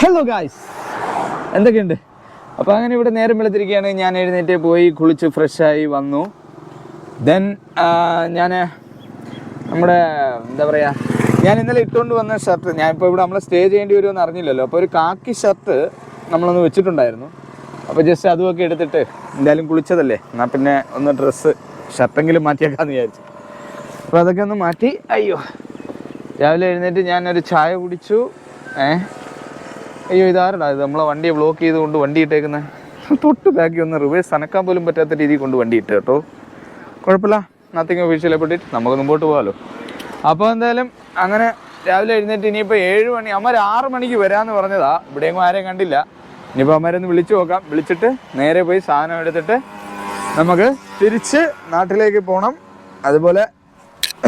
Hello guys എന്തൊക്കെയുണ്ട്? അപ്പോൾ അങ്ങനെ ഇവിടെ നേരം വെളുത്തിരിക്കുകയാണ്. ഞാൻ എഴുന്നേറ്റ് പോയി കുളിച്ച് ഫ്രഷായി വന്നു. ദെൻ ഞാൻ നമ്മുടെ എന്താ പറയുക ഞാൻ ഇന്നലെ ഇട്ടുകൊണ്ട് വന്ന ഷർട്ട് ഞാൻ ഇപ്പോൾ ഇവിടെ നമ്മൾ സ്റ്റേ ചെയ്യേണ്ടി വരുമെന്ന് അറിഞ്ഞില്ലല്ലോ. അപ്പോൾ ഒരു കാക്കി ഷർട്ട് നമ്മളൊന്ന് വെച്ചിട്ടുണ്ടായിരുന്നു. അപ്പോൾ ജസ്റ്റ് അതുമൊക്കെ എടുത്തിട്ട് എന്തായാലും കുളിച്ചതല്ലേ? എന്നാൽ പിന്നെ ഒന്ന് ഡ്രസ്സ് ഷർട്ടെങ്കിലും മാറ്റിയേക്കാമെന്ന് വിചാരിച്ചു. അപ്പോൾ അതൊക്കെ ഒന്ന് മാറ്റി. അയ്യോ. രാവിലെ എഴുന്നേറ്റ് ഞാനൊരു ചായ കുടിച്ചു. ഏ? അയ്യോ ഇതാരടാ ഇത്? നമ്മളെ വണ്ടിയെ ബ്ലോക്ക് ചെയ്തുകൊണ്ട് വണ്ടി ഇട്ടേക്കുന്നത് തൊട്ട് ബാക്കി ഒന്ന് റിവേഴ്സ് അനക്കാൻ പോലും പറ്റാത്ത രീതിയിൽ കൊണ്ട് വണ്ടി ഇട്ട് കേട്ടോ. കുഴപ്പമില്ല. നത്തിങ് ഒഫീഷ്യലെപ്പെട്ടിട്ട് നമുക്ക് മുമ്പോട്ട് പോകാമല്ലോ അപ്പോൾ എന്തായാലും അങ്ങനെ രാവിലെ എഴുന്നേറ്റ് ഇനിയിപ്പോൾ ഏഴ് മണി അമ്മ ആറ് മണിക്ക് വരാമെന്ന് പറഞ്ഞതാ. ഇവിടെയെങ്കിലും ആരെയും കണ്ടില്ല. ഇനിയിപ്പോൾ അമ്മരൊന്ന് വിളിച്ചു നോക്കാം. വിളിച്ചിട്ട് നേരെ പോയി സാധനം എടുത്തിട്ട് നമുക്ക് തിരിച്ച് നാട്ടിലേക്ക് പോകണം അതുപോലെ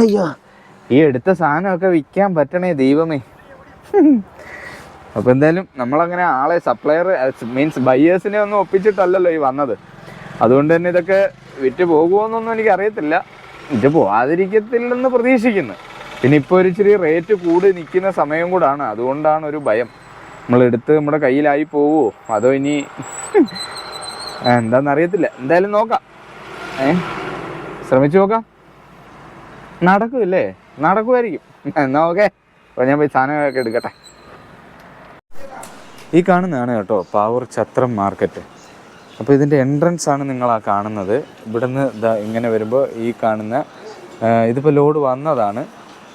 അയ്യോ ഈ എടുത്ത സാധനമൊക്കെ വിൽക്കാൻ പറ്റണേ ദൈവമേ. അപ്പോൾ എന്തായാലും നമ്മളങ്ങനെ ആളെ സപ്ലയർ മീൻസ് ബയേഴ്സിനെ ഒന്നും ഒപ്പിച്ചിട്ടല്ലല്ലോ ഈ വന്നത്. അതുകൊണ്ട് തന്നെ ഇതൊക്കെ വിറ്റ് പോകുമോയെന്നൊന്നും എനിക്ക് അറിയത്തില്ല ഇത് പോവാതിരിക്കത്തില്ലെന്ന് പ്രതീക്ഷിക്കുന്നു. പിന്നെ ഇപ്പോൾ ഒരു ഇച്ചിരി റേറ്റ് കൂടി നിൽക്കുന്ന സമയം കൂടാണ്. അതുകൊണ്ടാണ് ഒരു ഭയം. നമ്മൾ എടുത്ത് നമ്മുടെ കയ്യിലായി പോവുമോ അതോ ഇനി എന്താണെന്നറിയത്തില്ല എന്തായാലും നോക്കാം. ഏ? ശ്രമിച്ചു നോക്കാം. നടക്കുമല്ലേ നടക്കുമായിരിക്കും എന്നാ ഓക്കെ. അപ്പോൾ ഞാൻ പോയി സാധനങ്ങളൊക്കെ എടുക്കട്ടെ. ഈ കാണുന്നതാണ് കേട്ടോ പാവൂർ ഛത്രം മാർക്കറ്റ് അപ്പോൾ ഇതിന്റെ എൻട്രൻസ് ആണ് നിങ്ങൾ ആ കാണുന്നത്. ഇവിടുന്ന് ഇതാ ഇങ്ങനെ വരുമ്പോൾ ഈ കാണുന്ന ഇതിപ്പോൾ ലോഡ് വന്നതാണ്.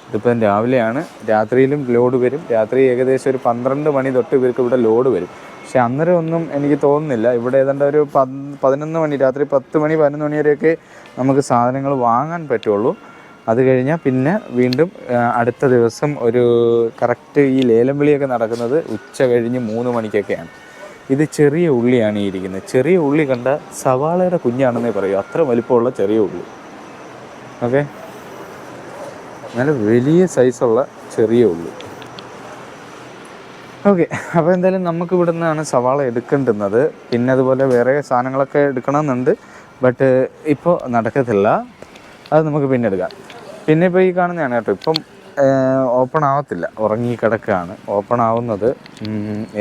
ഇതിപ്പം രാവിലെയാണ്. രാത്രിയിലും ലോഡ് വരും. രാത്രി ഏകദേശം ഒരു പന്ത്രണ്ട് മണി തൊട്ട് ഇവർക്ക് ഇവിടെ ലോഡ് വരും. പക്ഷെ അന്നേരം ഒന്നും എനിക്ക് തോന്നുന്നില്ല. ഇവിടെ ഏതാണ്ട് ഒരു പതിനൊന്ന് മണി രാത്രി പത്ത് മണി പതിനൊന്ന് മണി വരെയൊക്കെ നമുക്ക് സാധനങ്ങൾ വാങ്ങാൻ പറ്റുള്ളൂ. അത് കഴിഞ്ഞാൽ പിന്നെ വീണ്ടും അടുത്ത ദിവസം ഒരു കറക്റ്റ് ഈ ലേലം വിളിയൊക്കെ നടക്കുന്നത് ഉച്ച കഴിഞ്ഞ് മൂന്ന് മണിക്കൊക്കെയാണ്. ഇത് ചെറിയ ഉള്ളിയാണ് ഈ ഇരിക്കുന്നത്. ചെറിയ ഉള്ളി കണ്ട സവാളയുടെ കുഞ്ഞാണെന്നേ പറയൂ. അത്ര വലിപ്പമുള്ള ചെറിയ ഉള്ളി. ഓക്കെ? നല്ല വലിയ സൈസുള്ള ചെറിയ ഉള്ളി. ഓക്കെ അപ്പോൾ എന്തായാലും നമുക്ക് ഇവിടെ നിന്നാണ് സവാള എടുക്കേണ്ടുന്നത്. പിന്നെ അതുപോലെ വേറെ സാധനങ്ങളൊക്കെ എടുക്കണമെന്നുണ്ട്. ബട്ട് ഇപ്പോൾ നടക്കത്തില്ല. അത് നമുക്ക് പിന്നെ എടുക്കാം. പിന്നെ ഇപ്പോൾ ഈ കാണുന്നതാണ് കേട്ടോ. ഇപ്പം ഓപ്പൺ ആവത്തില്ല. ഉറങ്ങി കിടക്കുകയാണ്. ഓപ്പൺ ആവുന്നത്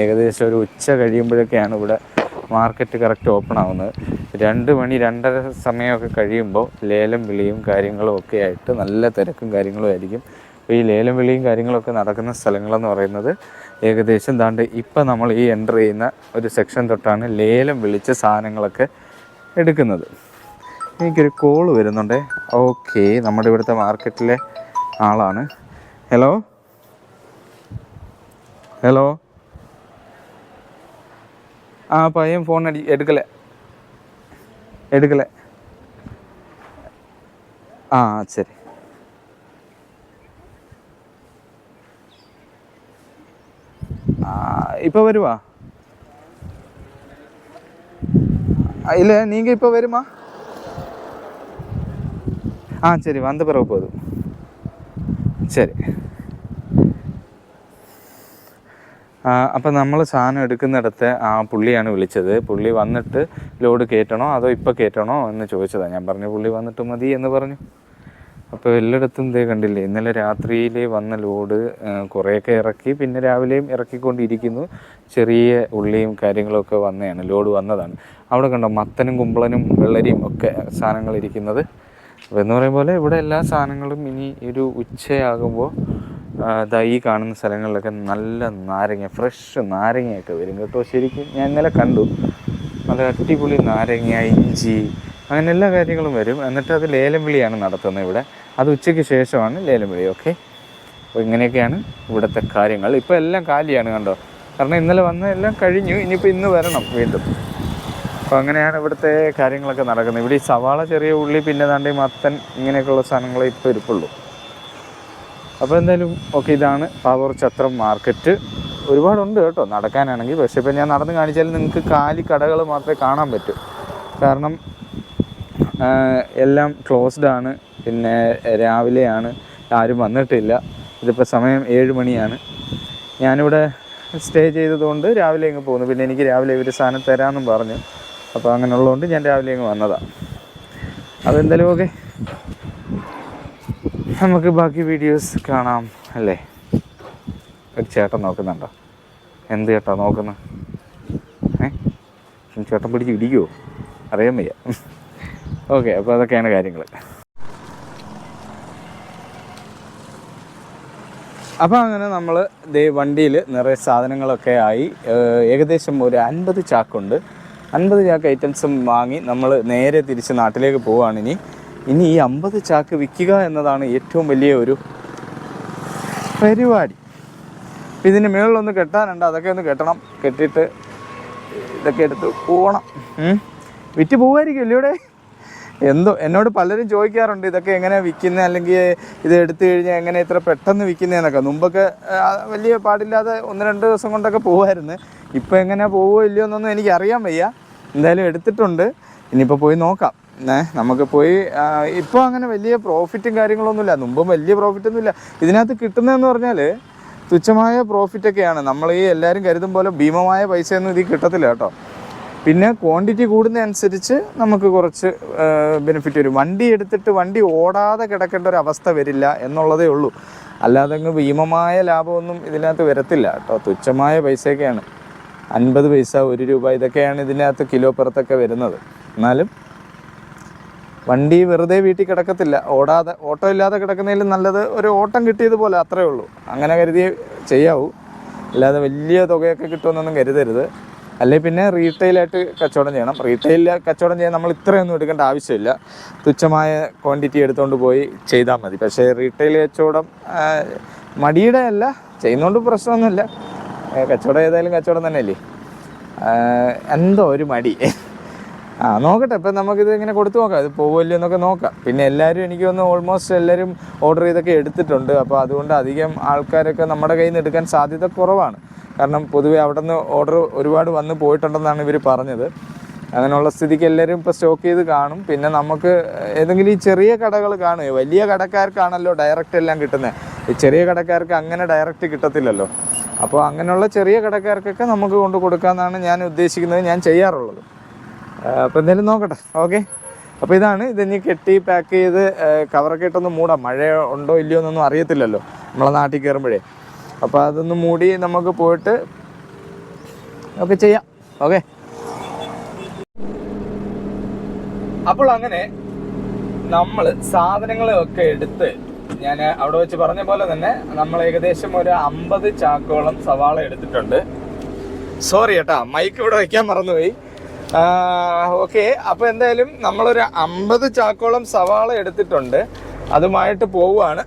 ഏകദേശം ഒരു ഉച്ച കഴിയുമ്പോഴൊക്കെയാണ് ഇവിടെ മാർക്കറ്റ് കറക്റ്റ് ഓപ്പൺ ആവുന്നത്. രണ്ട് മണി രണ്ടര സമയമൊക്കെ കഴിയുമ്പോൾ ലേലം വിളിയും കാര്യങ്ങളും ഒക്കെ ആയിട്ട് നല്ല തിരക്കും കാര്യങ്ങളും ആയിരിക്കും. അപ്പോൾ ഈ ലേലം വിളിയും കാര്യങ്ങളൊക്കെ നടക്കുന്ന സ്ഥലങ്ങളെന്ന് പറയുന്നത് ഏകദേശം ദാണ്ട് ഇപ്പം നമ്മൾ ഈ എന്റർ ചെയ്യുന്ന ഒരു സെക്ഷൻ തൊട്ടാണ് ലേലം വിളിച്ച സാധനങ്ങളൊക്കെ എടുക്കുന്നത്. എനിക്കൊരു കോൾ വരുന്നുണ്ടേ. ഓക്കെ നമ്മുടെ ഇവിടുത്തെ മാർക്കറ്റിലെ ആളാണ്. ഹലോ ഹലോ ആ പയ്യൻ ഫോൺ അടി എടുക്കല എടുക്കല ആ ശരി. ഇപ്പോൾ വരുവാ? ഇല്ല നീങ്ക ഇപ്പോൾ വരുമാ? ஆ சரி வந்த பிறகு போதும் ശരി അപ്പം നമ്മൾ സാധനം എടുക്കുന്നിടത്ത് ആ പുള്ളിയാണ് വിളിച്ചത് പുള്ളി വന്നിട്ട് ലോഡ് കയറ്റണോ അതോ ഇപ്പോൾ കയറ്റണോ എന്ന് ചോദിച്ചതാണ് ഞാൻ പറഞ്ഞു പുള്ളി വന്നിട്ട് മതി എന്ന് പറഞ്ഞു അപ്പോൾ എല്ലായിടത്തും ഇതേ കണ്ടില്ലേ ഇന്നലെ രാത്രിയിൽ വന്ന ലോഡ് ആ, കുറേയൊക്കെ ഇറക്കി പിന്നെ രാവിലെയും ഇറക്കിക്കൊണ്ടിരിക്കുന്നു ചെറിയ ഉള്ളിയും കാര്യങ്ങളൊക്കെ വന്നതാണ് ലോഡ് വന്നതാണ് അവിടെ കണ്ടോ മത്തനും കുമ്പളനും വെള്ളരിയും ഒക്കെ സാധനങ്ങൾ ഇരിക്കുന്നത് എന്ന് പറയും പോലെ ഇവിടെ എല്ലാ സാധനങ്ങളും ഇനി ഒരു ഉച്ചയാകുമ്പോൾ അതാ ഈ കാണുന്ന സ്ഥലങ്ങളിലൊക്കെ നല്ല നാരങ്ങ ഫ്രഷ് നാരങ്ങയൊക്കെ വരും കേട്ടോ. ശരിക്കും ഞാൻ ഇന്നലെ കണ്ടു. നല്ല അടിപൊളി നാരങ്ങ ഇഞ്ചി അങ്ങനെ എല്ലാ കാര്യങ്ങളും വരും. എന്നിട്ട് അത് ലേലം വിളിയാണ് നടത്തുന്നത് ഇവിടെ. അത് ഉച്ചയ്ക്ക് ശേഷമാണ് ലേലം വിളി ഓക്കെ? അപ്പോൾ ഇങ്ങനെയൊക്കെയാണ് ഇവിടുത്തെ കാര്യങ്ങൾ. ഇപ്പോൾ എല്ലാം കാലിയാണ് കണ്ടോ? കാരണം ഇന്നലെ വന്ന എല്ലാം കഴിഞ്ഞു. ഇനിയിപ്പോൾ ഇന്ന് വരണം വീണ്ടും. അപ്പോൾ അങ്ങനെയാണ് ഇവിടുത്തെ കാര്യങ്ങളൊക്കെ നടക്കുന്നത്. ഇവിടെ ഈ സവാള ചെറിയ ഉള്ളി പിന്നെ താണ്ടി മത്തൻ ഇങ്ങനെയൊക്കെയുള്ള സാധനങ്ങളെ ഇപ്പോൾ ഇരിപ്പുള്ളൂ. അപ്പോൾ എന്തായാലും ഓക്കെ ഇതാണ് പാവൂർ ചത്രം മാർക്കറ്റ്. ഒരുപാടുണ്ട് കേട്ടോ നടക്കാനാണെങ്കിൽ. പക്ഷേ ഇപ്പം ഞാൻ നടന്ന് കാണിച്ചാൽ നിങ്ങൾക്ക് കാലി കടകൾ മാത്രമേ കാണാൻ പറ്റൂ. കാരണം എല്ലാം ക്ലോസ്ഡ് ആണ്. പിന്നെ രാവിലെയാണ്. ആരും വന്നിട്ടില്ല. ഇതിപ്പോൾ സമയം ഏഴ് മണിയാണ്. ഞാനിവിടെ സ്റ്റേ ചെയ്തതുകൊണ്ട് രാവിലെ ഇങ്ങ് പോകുന്നു പിന്നെ എനിക്ക് രാവിലെ ഇവർ സാധനം തരാമെന്നും പറഞ്ഞു. അപ്പോൾ അങ്ങനെയുള്ളതുകൊണ്ട് ഞാൻ രാവിലെ അങ്ങ് വന്നതാണ് അതെന്തായാലും ഓക്കെ നമുക്ക് ബാക്കി വീഡിയോസ് കാണാം അല്ലേ? ഒരു ചേട്ടൻ നോക്കുന്നുണ്ടോ? എന്ത് ചേട്ടാ നോക്കുന്നത് ഏ? ചേട്ടൻ പിടിച്ച് ഇടിക്കുമോ അറിയാൻ വയ്യ. ഓക്കെ അപ്പോൾ അതൊക്കെയാണ് കാര്യങ്ങൾ അപ്പോൾ അങ്ങനെ നമ്മൾ വണ്ടിയിൽ നിറയെ സാധനങ്ങളൊക്കെ ആയി. ഏകദേശം ഒരു അൻപത് ചാക്കുണ്ട്. അൻപത് ചാക്ക് ഐറ്റംസും വാങ്ങി നമ്മൾ നേരെ തിരിച്ച് നാട്ടിലേക്ക് പോവുകയാണ് ഇനി. ഇനി ഈ അമ്പത് ചാക്ക് വിൽക്കുക എന്നതാണ് ഏറ്റവും വലിയ ഒരു പരിപാടി. ഇതിന് മുകളിലൊന്ന് കെട്ടാനുണ്ട്. അതൊക്കെ ഒന്ന് കെട്ടണം. കെട്ടിയിട്ട് ഇതൊക്കെ എടുത്ത് പോകണം വിറ്റ് അല്ലേ ഇവിടെ? എന്തോ എന്നോട് പലരും ചോദിക്കാറുണ്ട് ഇതൊക്കെ എങ്ങനെയാണ് വിൽക്കുന്നത് അല്ലെങ്കിൽ ഇത് എടുത്തു കഴിഞ്ഞാൽ എങ്ങനെ ഇത്ര പെട്ടെന്ന് വിൽക്കുന്നതെന്നൊക്കെ മുമ്പൊക്കെ വലിയ പാടില്ലാതെ ഒന്ന് രണ്ട് ദിവസം കൊണ്ടൊക്കെ പോകുമായിരുന്നു ഇപ്പോൾ എങ്ങനെ പോവോ ഇല്ലയോ എന്നൊന്നും എനിക്കറിയാൻ വയ്യ. എന്തായാലും എടുത്തിട്ടുണ്ട്. ഇനിയിപ്പോൾ പോയി നോക്കാം. നമുക്ക് പോയി ഇപ്പോൾ അങ്ങനെ വലിയ പ്രോഫിറ്റും കാര്യങ്ങളൊന്നുമില്ല. മുമ്പും വലിയ പ്രോഫിറ്റൊന്നുമില്ല ഇതിനകത്ത് കിട്ടുന്നതെന്ന് പറഞ്ഞാൽ തുച്ഛമായ പ്രോഫിറ്റൊക്കെയാണ് നമ്മൾ ഈ എല്ലാവരും കരുതും പോലെ ഭീമമായ പൈസയൊന്നും ഇതിൽ കിട്ടത്തില്ല കേട്ടോ. പിന്നെ ക്വാണ്ടിറ്റി കൂടുന്നതനുസരിച്ച് നമുക്ക് കുറച്ച് ബെനിഫിറ്റ് വരും. വണ്ടി എടുത്തിട്ട് വണ്ടി ഓടാതെ കിടക്കേണ്ട ഒരു അവസ്ഥ വരില്ല എന്നുള്ളതേ ഉള്ളൂ. അല്ലാതെ ഭീമമായ ലാഭമൊന്നും ഇതിനകത്ത് വരത്തില്ല കേട്ടോ. തുച്ഛമായ പൈസയൊക്കെയാണ്. അൻപത് പൈസ ഒരു രൂപ ഇതൊക്കെയാണ് ഇതിനകത്ത് കിലോ പുറത്തൊക്കെ വരുന്നത്. എന്നാലും വണ്ടി വെറുതെ വീട്ടിൽ കിടക്കത്തില്ല. ഓടാതെ ഓട്ടോ ഇല്ലാതെ കിടക്കുന്നതിലും നല്ലത് ഒരു ഓട്ടം കിട്ടിയതുപോലെ അത്രേ ഉള്ളൂ. അങ്ങനെ കരുതി ചെയ്യാവൂ. അല്ലാതെ വലിയ തുകയൊക്കെ കിട്ടുമെന്നൊന്നും കരുതരുത്. അല്ലെങ്കിൽ പിന്നെ റീറ്റെയിലായിട്ട് കച്ചവടം ചെയ്യണം. റീറ്റെയിൽ കച്ചവടം ചെയ്യാൻ നമ്മൾ ഇത്രയൊന്നും എടുക്കേണ്ട ആവശ്യമില്ല. തുച്ഛമായ ക്വാണ്ടിറ്റി എടുത്തുകൊണ്ട് പോയി ചെയ്താൽ മതി. പക്ഷേ റീറ്റെയിൽ കച്ചവടം മടിയുടെ അല്ല. ചെയ്യുന്നതുകൊണ്ട് പ്രശ്നമൊന്നുമില്ല. കച്ചവടം ഏതായാലും കച്ചവടം തന്നെയല്ലേ? എന്തോ ഒരു മടി. ആ നോക്കട്ടെ ഇപ്പം നമുക്കിത് ഇങ്ങനെ കൊടുത്തു നോക്കാം. ഇത് പോകുമല്ലോ എന്നൊക്കെ നോക്കാം. പിന്നെ എല്ലാവരും എനിക്ക് ഒന്ന് ഓൾമോസ്റ്റ് എല്ലാവരും ഓർഡർ ചെയ്തൊക്കെ എടുത്തിട്ടുണ്ട്. അപ്പോൾ അതുകൊണ്ട് അധികം ആൾക്കാരൊക്കെ നമ്മുടെ കയ്യിൽ നിന്ന് എടുക്കാൻ സാധ്യത കുറവാണ്. കാരണം പൊതുവേ അവിടെ നിന്ന് ഓർഡർ ഒരുപാട് വന്ന് പോയിട്ടുണ്ടെന്നാണ് ഇവർ പറഞ്ഞത്. അങ്ങനെയുള്ള സ്ഥിതിക്ക് എല്ലാവരും ഇപ്പോൾ സ്റ്റോക്ക് ചെയ്ത് കാണും. പിന്നെ നമുക്ക് ഏതെങ്കിലും ഈ ചെറിയ കടകൾ കാണുക വലിയ കടക്കാർക്കാണല്ലോ ഡയറക്റ്റ് എല്ലാം കിട്ടുന്നത്. ഈ ചെറിയ കടക്കാർക്ക് അങ്ങനെ ഡയറക്റ്റ് കിട്ടത്തില്ലല്ലോ. അപ്പോൾ അങ്ങനെയുള്ള ചെറിയ കടക്കാർക്കൊക്കെ നമുക്ക് കൊണ്ട് കൊടുക്കാമെന്നാണ് ഞാൻ ഉദ്ദേശിക്കുന്നത് ഞാൻ ചെയ്യാറുള്ളത്. അപ്പോൾ എന്തായാലും നോക്കട്ടെ ഓക്കെ? അപ്പോൾ ഇതാണ് ഇത് ഇനി കെട്ടി പാക്ക് ചെയ്ത് കവറൊക്കെ ഇട്ടൊന്ന് മൂടാം. മഴ ഉണ്ടോ ഇല്ലയോ എന്നൊന്നും അറിയത്തില്ലല്ലോ നമ്മളെ നാട്ടിൽ കയറുമ്പോഴേ അപ്പോൾ അതൊന്ന് മൂടി നമുക്ക് പോയിട്ട് ഒക്കെ ചെയ്യാം ഓക്കെ? അപ്പോൾ അങ്ങനെ നമ്മൾ സാധനങ്ങളൊക്കെ എടുത്ത് ഞാൻ അവിടെ വെച്ച് പറഞ്ഞ പോലെ തന്നെ നമ്മൾ ഏകദേശം ഒരു അമ്പത് ചാക്കോളം സവാള എടുത്തിട്ടുണ്ട്. സോറി കേട്ടാ മൈക്ക് ഇവിടെ വയ്ക്കാൻ മറന്നുപോയി. ഓക്കെ അപ്പോൾ എന്തായാലും നമ്മളൊരു അമ്പത് ചാക്കോളം സവാള എടുത്തിട്ടുണ്ട്. അതുമായിട്ട് പോവുകയാണ്.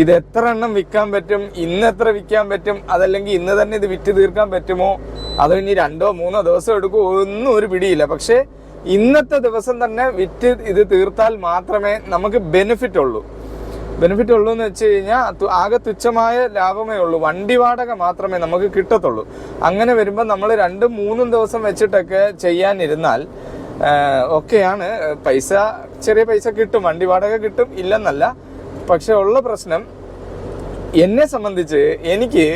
ഇത് എത്ര എണ്ണം വിൽക്കാൻ പറ്റും ഇന്ന് എത്ര വിൽക്കാൻ പറ്റും അതല്ലെങ്കിൽ ഇന്ന് തന്നെ ഇത് വിറ്റ് തീർക്കാൻ പറ്റുമോ അതോ ഇനി രണ്ടോ മൂന്നോ ദിവസം എടുക്കുമോ ഒന്നും ഒരു പിടിയില്ല. പക്ഷേ ഇന്നത്തെ ദിവസം തന്നെ വിറ്റ് ഇത് തീർത്താൽ മാത്രമേ നമുക്ക് ബെനിഫിറ്റ് ഉള്ളൂ. ബെനിഫിറ്റ് ഉള്ളൂ എന്ന് വെച്ച് കഴിഞ്ഞാൽ ആകെ തുച്ഛമായ ലാഭമേ ഉള്ളൂ. വണ്ടി വാടക മാത്രമേ നമുക്ക് കിട്ടത്തുള്ളൂ. അങ്ങനെ വരുമ്പോൾ നമ്മൾ രണ്ടും മൂന്നും ദിവസം വെച്ചിട്ടൊക്കെ ചെയ്യാനിരുന്നാൽ ഒക്കെയാണ് പൈസ ചെറിയ പൈസ കിട്ടും വണ്ടി വാടക കിട്ടും ഇല്ലെന്നല്ല. പക്ഷെ ഉള്ള പ്രശ്നം എന്നെ സംബന്ധിച്ച് എനിക്ക്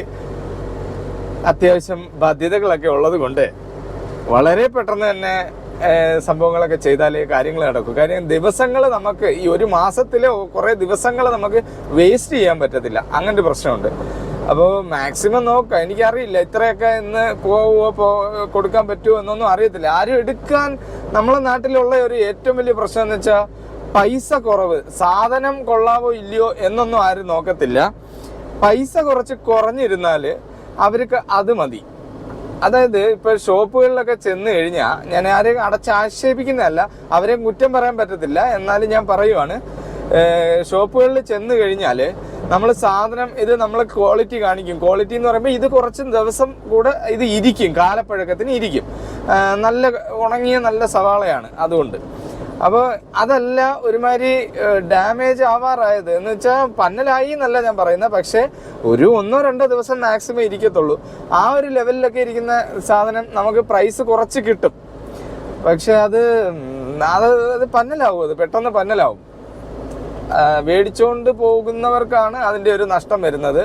അത്യാവശ്യം ബാധ്യതകളൊക്കെ ഉള്ളത് കൊണ്ട് വളരെ പെട്ടെന്ന് തന്നെ സംഭവങ്ങളൊക്കെ ചെയ്താലേ കാര്യങ്ങൾ നടക്കും. കാര്യം ദിവസങ്ങൾ നമുക്ക് ഈ ഒരു മാസത്തിലെ കുറേ ദിവസങ്ങൾ നമുക്ക് വേസ്റ്റ് ചെയ്യാൻ പറ്റത്തില്ല. ഒരു പ്രശ്നമുണ്ട്. അപ്പോൾ മാക്സിമം നോക്കാം. എനിക്കറിയില്ല ഇത്രയൊക്കെ ഇന്ന് പോവോ പോ കൊടുക്കാൻ പറ്റുമോ എന്നൊന്നും അറിയത്തില്ല. ആരും എടുക്കാൻ നമ്മളെ നാട്ടിലുള്ള ഒരു ഏറ്റവും വലിയ പ്രശ്നം എന്ന് വെച്ചാൽ പൈസ കുറവ്. സാധനം കൊള്ളാവോ ഇല്ലയോ എന്നൊന്നും ആരും നോക്കത്തില്ല. പൈസ കുറച്ച് കുറഞ്ഞിരുന്നാൽ അവർക്ക് അത് മതി. അതായത് ഇപ്പൊ ഷോപ്പുകളിലൊക്കെ ചെന്ന് കഴിഞ്ഞാൽ ഞാൻ ആരെയും അടച്ചാക്ഷേപിക്കുന്നതല്ല അവരെ കുറ്റം പറയാൻ പറ്റത്തില്ല. എന്നാലും ഞാൻ പറയുവാണ് ഷോപ്പുകളിൽ ചെന്ന് കഴിഞ്ഞാൽ നമ്മൾ സാധനം ഇത് നമ്മൾ ക്വാളിറ്റി കാണിക്കും. ക്വാളിറ്റി എന്ന് പറയുമ്പോൾ ഇത് കുറച്ച് ദിവസം കൂടെ ഇത് ഇരിക്കും കാലപ്പഴക്കത്തിന് ഇരിക്കും. നല്ല ഉണങ്ങിയ നല്ല സവാളയാണ് അതുകൊണ്ട്. അപ്പോൾ അതല്ല ഒരുമാതിരി ഡാമേജ് ആവാറായത്. എന്ന് വെച്ചാൽ പന്നലായി എന്നല്ല ഞാൻ പറയുന്നത് പക്ഷേ ഒരു ഒന്നോ രണ്ടോ ദിവസം മാക്സിമം ഇരിക്കത്തുള്ളൂ. ആ ഒരു ലെവലിലൊക്കെ ഇരിക്കുന്ന സാധനം നമുക്ക് പ്രൈസ് കുറച്ച് കിട്ടും. പക്ഷെ അത് അത് അത് പന്നലാവും. അത് പെട്ടെന്ന് പന്നലാവും. മേടിച്ചുകൊണ്ട് പോകുന്നവർക്കാണ് അതിന്റെ ഒരു നഷ്ടം വരുന്നത്.